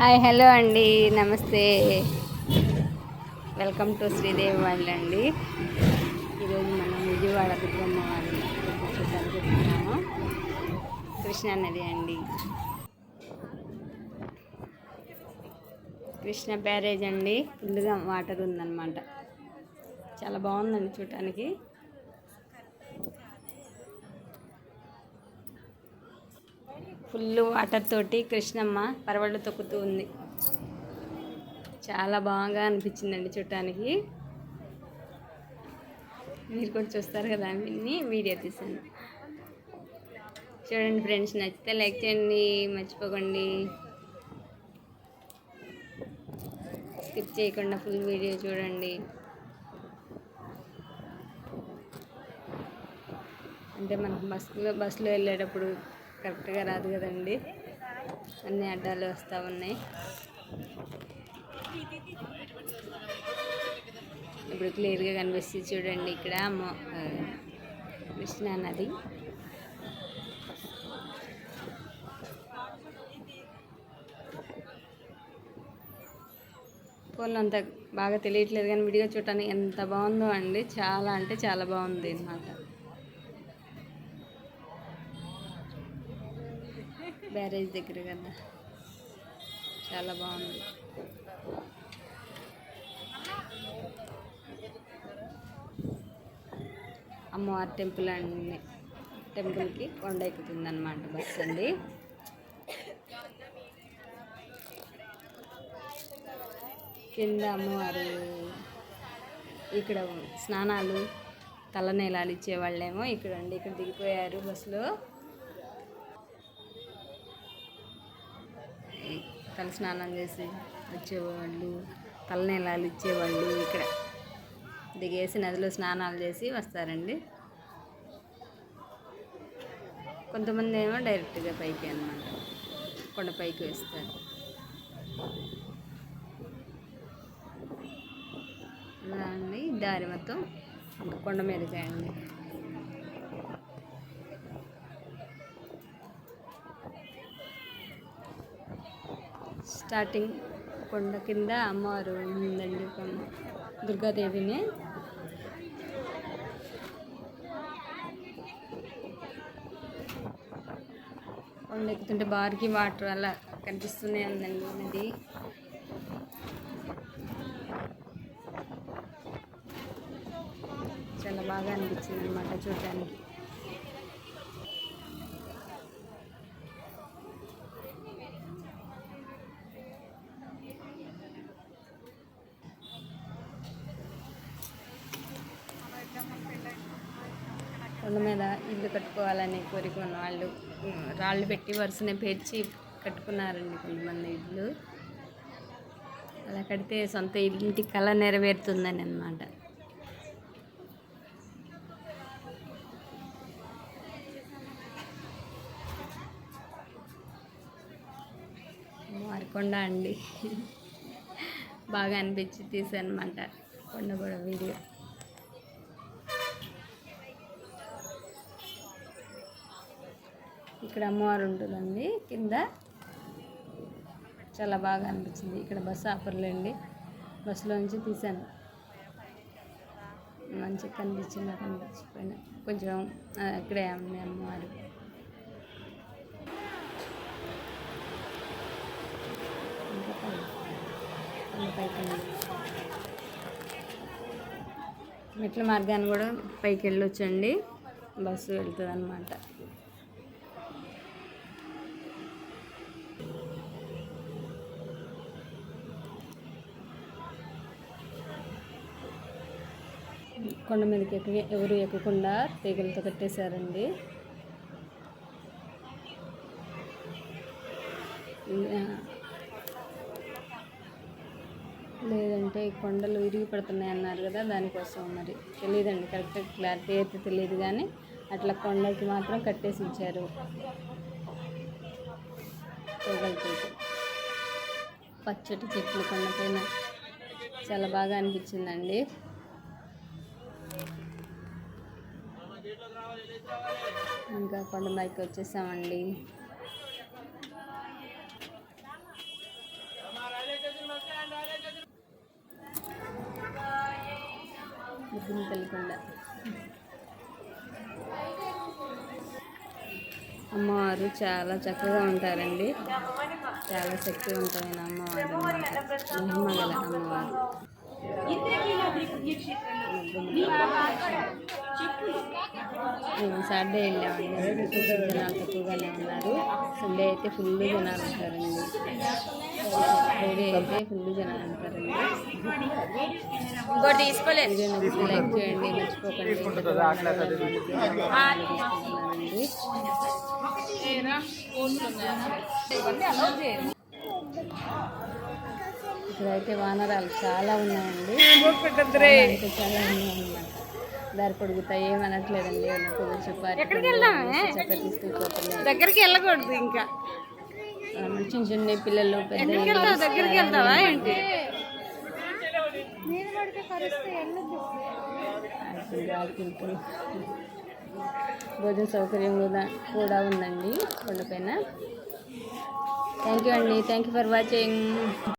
Hi hello అండి నమస్తే. Welcome to Sridevi వాళ్ళు అండి. ఈరోజు మనం విజయవాడ దుర్గమ్మ వారి టెంపుల్ వెళ్తున్నాము కృష్ణా నది అండి. కృష్ణ బ్యారేజ్ అండి. ఫుల్గా వాటర్ ఉందన్నమాట. చాలా బాగుందండి చూడటానికి. ఫుల్ వాటర్ తోటి కృష్ణమ్మ పరవళ్ళు తొక్కుతూ ఉంది. చాలా బాగా అనిపించిందండి చూడటానికి. మీరు కూడా చూస్తారు కదా అన్నీ వీడియో తీసాను. చూడండి ఫ్రెండ్స్ నచ్చితే లైక్ చేయండి మర్చిపోకండి. స్కిప్ చేయకుండా ఫుల్ వీడియో చూడండి. అంటే మనకు బస్సులో బస్సులో వెళ్ళేటప్పుడు కరెక్ట్గా రాదు కదండి. అన్ని అడ్డాలు వస్తూ ఉన్నాయి. ఇప్పుడు క్లియర్గా కనిపిస్తుంది చూడండి ఇక్కడ కృష్ణా నది ఫోన్లో అంత బాగా తెలియట్లేదు కానీ వీడియో చూడటానికి ఎంత బాగుందో అండి. చాలా అంటే చాలా బాగుంది అన్నమాట. బ్యారేజ్ దగ్గర కదా చాలా బాగుంది. అమ్మవారి టెంపుల్ అండి టెంపుల్కి కొండ ఎక్కుతుందన్నమాట బస్ అండి. కింద అమ్మవారు ఇక్కడ స్నానాలు తలనేలాలు ఇచ్చేవాళ్ళేమో. ఇక్కడ అండి ఇక్కడ దిగిపోయారు బస్సులో. తల స్నానం చేసి వచ్చేవాళ్ళు తలనీలాలు ఇచ్చేవాళ్ళు ఇక్కడ. దిగేసి నదిలో స్నానాలు చేసి వస్తారండి. కొంతమంది ఏమో డైరెక్ట్గా పైకి అనమాట కొండ పైకి వేస్తారు. అలా అండి దారి మొత్తం. కొండ మీదకి అండి స్టార్టింగ్ కొండ కింద అమ్మవారు ఉందండి దుర్గాదేవిని. కొండ ఎక్కుతుంటే బార్కి వాటర్ అలా కనిపిస్తూనే ఉందండి నది చాలా బాగా అనిపించింది అనమాట చూడటానికి కొండ మీద ఇల్లు కట్టుకోవాలనే కోరిక ఉన్న వాళ్ళు రాళ్ళు పెట్టి వరుసనే పేర్చి కట్టుకున్నారండి కొంతమంది ఇల్లు. అలా కడితే సొంత ఇంటి కళ నెరవేరుతుందని అనమాట మారికొండ అండి. బాగా అనిపించి తీసానమాట కొండ కూడా వీడియో. ఇక్కడ అమ్మవారు ఉంటుందండి. కింద చాలా బాగా అనిపించింది. ఇక్కడ బస్సు ఆఫర్లేండి బస్సులో నుంచి తీసాను మంచిగా కనిపించింది కనిపించిపోయినా కొంచెం ఇక్కడే ఉంది అమ్మవారు. మెట్ల మార్గాన్ని కూడా పైకి వెళ్ళొచ్చండి. బస్సు వెళ్తుంది అనమాట కొండ మీదకి ఎక్క ఎవరు ఎక్కకుండా తీగలతో కట్టేశారండి. లేదంటే ఈ కొండలు విరిగి పడుతున్నాయి అన్నారు కదా దానికోసం మరి తెలియదండి కరెక్ట్ క్లారిటీ అయితే తెలియదు కానీ అట్లా కొండకి మాత్రం కట్టేసి ఉంచారు పచ్చటి చెట్లు కొండపైన. చాలా బాగా అనిపించిందండి. ఇంకా కొండ బైక్ వచ్చేసామండి. అమ్మవారు చాలా చక్కగా ఉంటారండి. చాలా శక్తివంతమైన అమ్మవారు. మహిమగల అమ్మవారు. సాటర్డే వెళ్ళామండి. జనాలు తక్కువగానే ఉన్నారు సండే అయితే ఫుల్ జనాలు ఉంటారండి. ఫ్రైడే అయితే ఫుల్ జనాలు ఉంటారండి. ఇంకోటి తీసుకోలేదు. లైక్ చేయండి మర్చిపోకండి. ఇక్కడైతే వానరాలు చాలా ఉన్నాయండి. చాలా ఉన్నాయన్నమాట దారి పొడుగుతాయి ఏమనట్లేదండి ఉన్నప్పుడు చెప్పారు. దగ్గరికి వెళ్ళకూడదు ఇంకా. చిన్న చిన్న పిల్లలు దగ్గరికి వెళ్తావా? ఏంటి? భోజన సౌకర్యం కూడా కూడా ఉందండి కొండపైన థ్యాంక్ యూ అండి. Thank you for watching